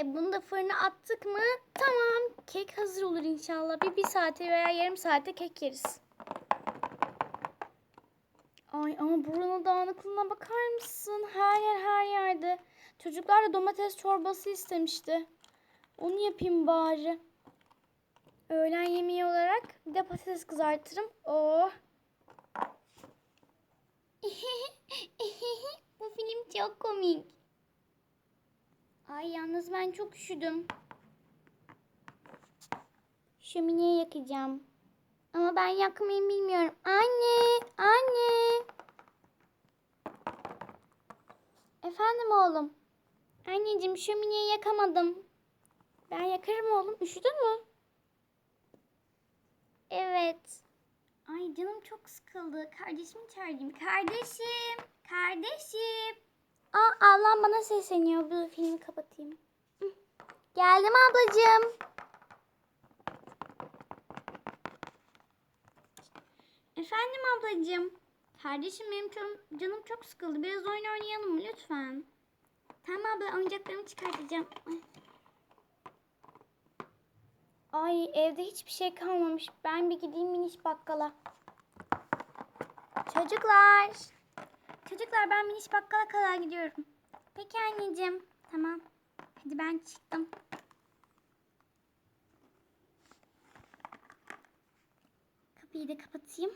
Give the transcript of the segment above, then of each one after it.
E, bunu da fırına attık mı? Tamam. Kek hazır olur inşallah. Bir, bir saate veya yarım saate kek yeriz. Ay ama buranın dağınıklığına bakar mısın? Her yer her yerde. Çocuklar da domates çorbası istemişti. Onu yapayım bari. Öğlen yemeği olarak bir de patates kızartırım. Oh. Bu film çok komik. Ay yalnız ben çok üşüdüm. Şömineyi yakacağım. Ama ben yakmayı bilmiyorum. Anne, anne. Efendim oğlum. Anneciğim şömineyi yakamadım. Ben yakarım oğlum. Üşüdün mü? Evet. Ay canım çok sıkıldı. Kardeşimi çağırayım. Kardeşim. Kardeşim. Aa ablam bana sesleniyor. Bu filmi kapatayım. Geldim ablacığım. Efendim ablacığım. Kardeşim benim canım, canım çok sıkıldı. Biraz oyun oynayalım mı lütfen? Tamam abla oyuncaklarımı çıkartacağım. Ay evde hiçbir şey kalmamış. Ben bir gideyim miniş bakkala. Çocuklar. Çocuklar ben miniş bakkala kadar gidiyorum. Peki anneciğim. Tamam. Hadi ben çıktım. Kapıyı da kapatayım.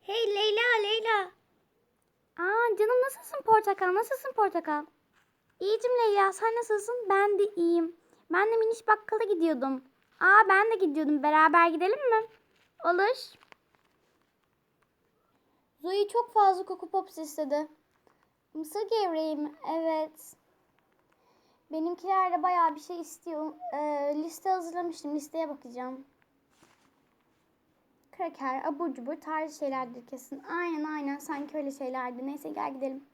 Hey Leyla Leyla. Aa canım nasılsın portakal? Nasılsın portakal? İyicim Leyla sen nasılsın? Ben de iyiyim. Ben de miniş bakkala gidiyordum. Aa ben de gidiyordum. Beraber gidelim mi? Olur. Zoe çok fazla Coco Pops istedi. Mısır gevreği mi? Evet. Benimkiler de bayağı bir şey istiyor. Ee, liste hazırlamıştım. Listeye bakacağım. Kraker, abur cubur tarzı şeylerdir kesin. Aynen aynen sanki öyle şeylerdi. Neyse gel gidelim.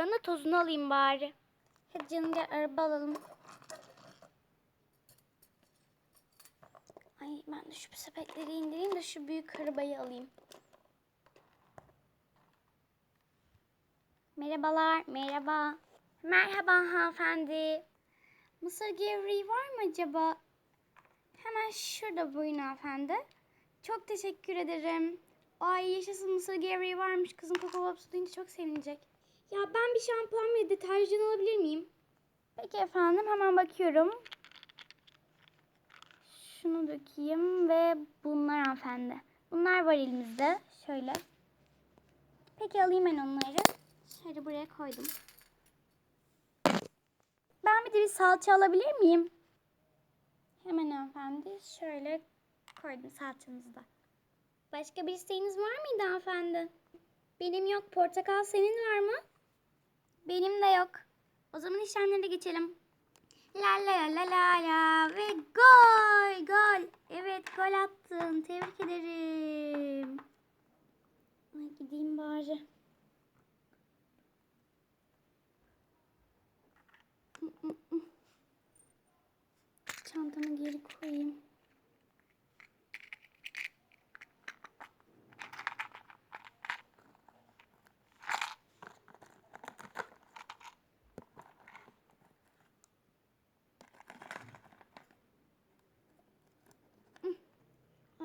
Buranın tozunu alayım bari. Hadi canım gel araba alalım. Ay ben de şu sepetleri indireyim de şu büyük arabayı alayım. Merhabalar, merhaba. Merhaba hanımefendi. Mısır gevreği var mı acaba? Hemen şurada buyurun hanımefendi. Çok teşekkür ederim. Ay yaşasın mısır gevreği varmış. Kızım Coco Pops duyunca çok sevinecek. Ya ben bir şampuan ve deterjan alabilir miyim? Peki efendim hemen bakıyorum. Şunu dökeyim ve bunlar hanımefendi. Bunlar var elimizde. Şöyle. Peki alayım ben onları. Şöyle buraya koydum. Ben bir de bir salça alabilir miyim? Hemen hanımefendi. Şöyle koydum salçanızı da. Başka bir isteğiniz var mıydı hanımefendi? Benim yok. Portakal senin var mı? Benim de yok. O zaman işlemlere geçelim. La la la la la ve gol gol. Evet gol attın. Tebrik ederim. Ay gideyim bari. Çantamı geri koyayım.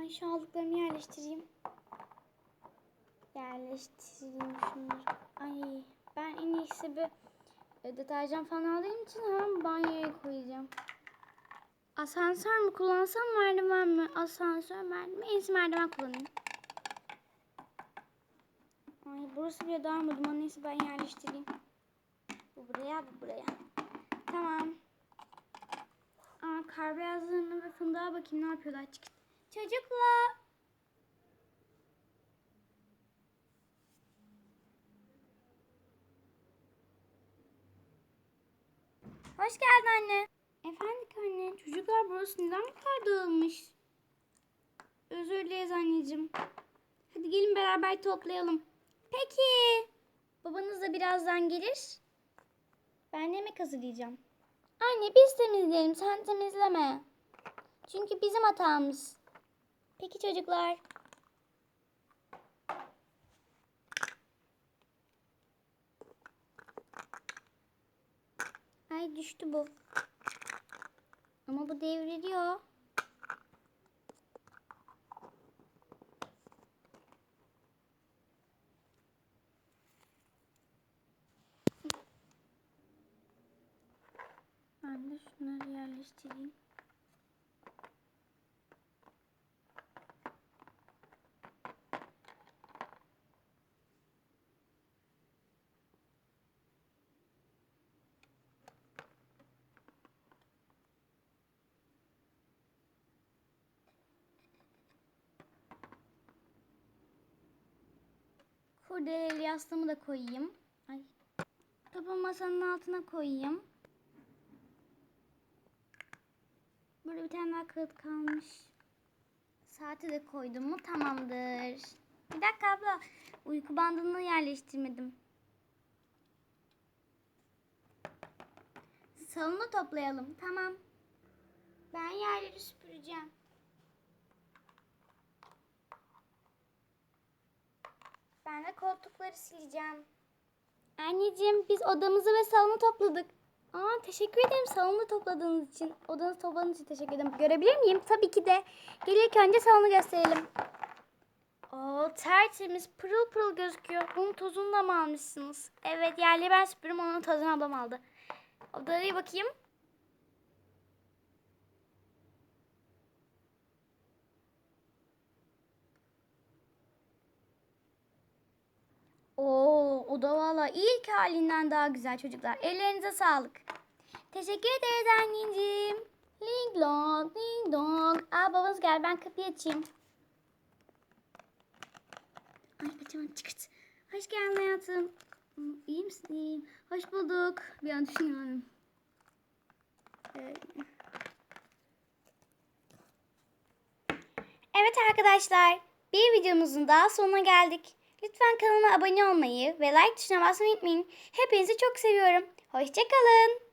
Ay şu aldıklarımı yerleştireyim. Yerleştireyim şunları. Ay ben en iyisi bir e, deterjan falan aldığım için hemen banyoya koyacağım. Asansör mü kullansam merdiven mi? Asansör merdiven. En iyisi merdiven kullanayım. Ay burası bile dağılmadı. En iyisi ben yerleştireyim. Bu buraya bu buraya. Tamam. Aa kar beyazlarına ve fındığa bakayım ne yapıyorlar. Çık. Çocuklar. Hoş geldin anne. Efendim anne. Çocuklar burası neden bu kadar dağılmış? Özür dileriz anneciğim. Hadi gelin beraber toplayalım. Peki. Babanız da birazdan gelir. Ben yemek hazırlayacağım. Anne biz temizleyelim sen temizleme. Çünkü bizim hatamız. Peki çocuklar. Ay düştü bu. Ama bu devriliyor. Ben de şunları yerleştireyim. Kurdeleli yastığımı da koyayım. Ay. Topu masanın altına koyayım. Burada bir tane daha kağıt kalmış. Saati de koydum mu tamamdır. Bir dakika abla. Uyku bandını yerleştirmedim. Salonu toplayalım. Tamam. Ben yerleri süpüreceğim. Ben de koltukları sileceğim. Anneciğim biz odamızı ve salonu topladık. Aa teşekkür ederim salonu topladığınız için. Odanızı topladığınız için teşekkür ederim. Görebilir miyim? Tabii ki de. Gel ilk önce salonu gösterelim. Oo tertemiz pırıl pırıl gözüküyor. Bunun tozunu da mı almışsınız? Evet yerleri ben süpürüm onun tozunu ablam aldı. Odaya bakayım. O da valla ilk halinden daha güzel çocuklar. Ellerinize sağlık. Teşekkür ederiz anneciğim. Ling long, ling dong. Aa babanız gel ben kapıyı açayım. Ay açamadım çıkırt. Hoş geldin hayatım. İyi misin? İyiyim. Hoş bulduk. Bir an düşünüyorum. Evet arkadaşlar, bir videomuzun daha sonuna geldik. Lütfen kanalıma abone olmayı ve like tuşuna basmayı unutmayın. Hepinizi çok seviyorum. Hoşçakalın.